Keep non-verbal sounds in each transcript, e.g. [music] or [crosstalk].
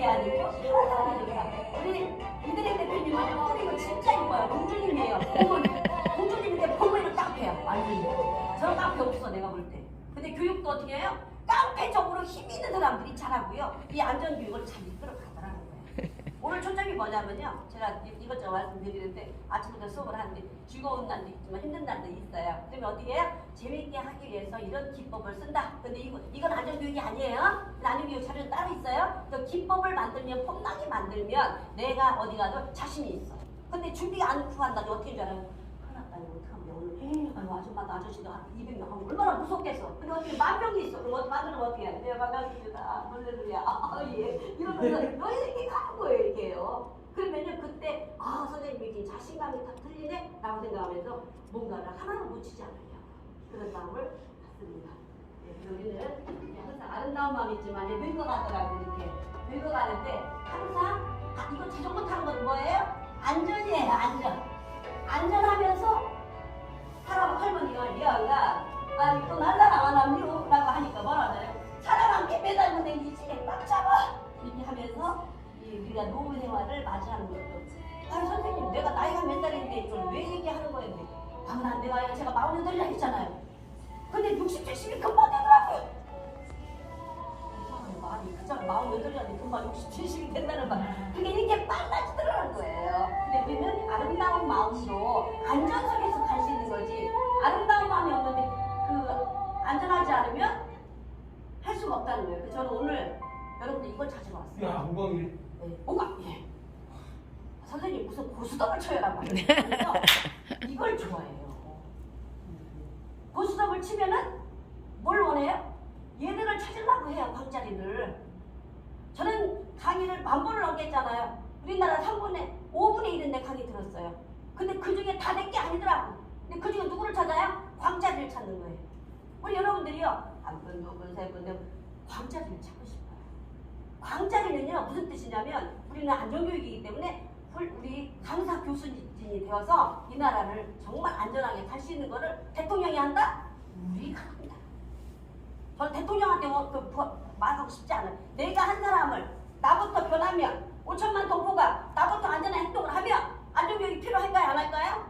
게 아니고 하나님입니다. 우리 이들의 대표님은 뿌리가 진짜 이뻐요. 공주님이에요. 공주님인데 보면은 깡패야. 완전히. 저런 깡패 없어 내가 볼 때. 근데 교육도 어떻게 해요? 깡패적으로 힘 있는 사람들이 잘하고요. 이 안전교육을 잘 이끌어 가더라는 거예요. 뭐냐면요. 제가 이- 이것저것 말씀드리는데 아침부터 수업을 하는데 즐거운 날도 있지만 힘든 날도 있어요. 그러면 어떻게 해요? 재밌게 하기 위해서 이런 기법을 쓴다. 근데 이거, 이건 안전교육이 아니에요. 안전교육 자료는 따로 있어요. 그 기법을 만들면 폼나게 만들면 내가 어디 가도 자신이 있어. 근데 준비 안 구한다니 어떻게 줄 알아요? 오늘 아유 아줌마도 아저씨도 한 200명 하면 얼마나 무섭겠어. 근데 어떻게 만 명이 있어. 그럼 만들면 어떻게 해? 내가 반갑습니다. 놀래들이야. 아, 예. 이러면서 너희 이렇게 가는 거예요. 이렇게요. 그러면요 그 때 아 선생님이 이렇게 자신감이 다 틀리네? 라고 생각하면서 뭔가를 하나도 놓치지 않으려고 그런 마음을 갖습니다. 네, 우리는 항상 아름다운 마음이 있지만 늙어가더라고 이렇게 늙어가는데 항상 아, 이거 자전거 타는 건 뭐예요? 안전이에요 안전 안전하면서 사람 할머니가 리아가 아 이거 라고 하니 당연한 내가 제가 마흔 여덟이라 했잖아요. 근데 60, 70이 금방 되더라고요. 이상하네, 말이 그잖아 마흔 여덟이라는데 금방 60, 70이 된다는 말 그게 이렇게 빨라지더라는 거예요. 근데 우리는 아름다운 마음도 안전 속에서 갈 수 있는 거지. 아름다운 마음이 없는데 그 안전하지 않으면 할 수가 없다는 거예요. 그래서 저는 오늘 여러분들 이걸 찾으러 왔어요. 야, 우광이 네, 뭔가 예. 선생님 무슨 고스톱을 쳐요라고 그래서 [laughs] 이걸 좋아해요. 고스톱을 치면은 뭘 원해요? 얘들을 찾으려고 해요 광자리를. 저는 강의를 만 번을 넘겼잖아요. 우리나라 3분의 5분의 1인데 강의 들었어요. 근데 그 중에 다내게 아니더라고. 근데 그 중에 누구를 찾아요? 광자리를 찾는 거예요. 우리 여러분들이요 한 분, 두 분, 세 분, 네 분, 광자리를 찾고 싶어요. 광자리는요 무슨 뜻이냐면 우리는 안전교육이기 때문에 훌- 우리 강사 교수진이 되어서 이 나라를 정말 안전하게 갈 수 있는 거를 대통령이 한다? 우리가 합니다. 저는 대통령한테 뭐, 그, 뭐, 말하고 싶지 않아요. 내가 한 사람을 나부터 변하면 5천만 동포가 나부터 안전한 행동을 하면 안전교육이 필요할까요? 안 할까요?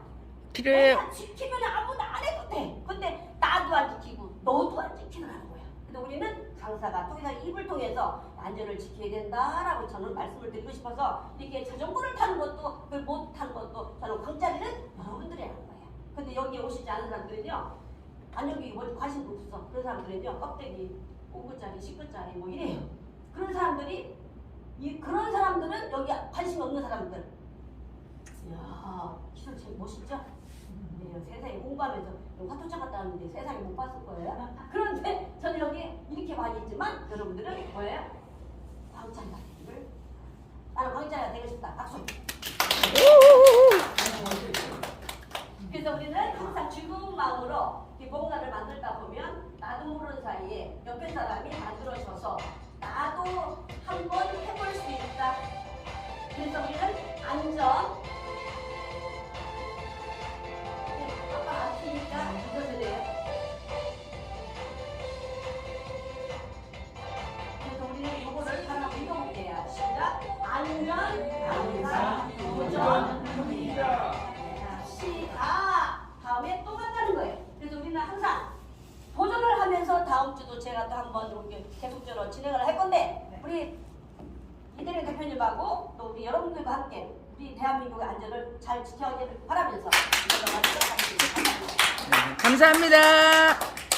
필요해요. 내가 지키면 아무도 안 해도 돼. 근데 나도 안 지키고 너도 안 지키라는 거야. 근데 우리는 강사가 통해서 입을 통해서 안전을 지켜야 된다라고 저는 말씀을 드리고 싶어서 이렇게 자전거를 타는 것도 그못 타는 것도 저는 광자리는 여러분들이 하는 거예요. 근데 여기에 오시지 않은 사람들은요 안전교육에 뭐 관심도 없어. 그런 사람들은요 껍데기 5구짜리 10구짜리 뭐 이래요. 그런 사람들이 이 그런 사람들은 여기 관심 없는 사람들. 이야 기술 참 멋있죠? 네, 세상에 공부하면서 화투장 갔다 왔는데 세상에 못 봤을 거예요. 그런데 저는 여기 이렇게 많이 있지만 여러분들은 뭐예요? 광자리가 되기를 나는 광자리가 되고 싶다. 박수. 그래서 우리는 즐거운 마음으로 이 뭔가를 만들다 보면 나도 모르는 사이에 옆에 사람이 만들어줘서 나도 한번 해볼 수 있다. 그래서 우리는 안전. 다음 주도 제가 또 한번 이렇게 계속적으로 진행을 할 건데 우리 이대리 대표님하고 또 우리 여러분들과 함께 우리 대한민국의 안전을 잘 바라면서 이거를 마치도록 하겠습니다. 감사합니다. 감사합니다.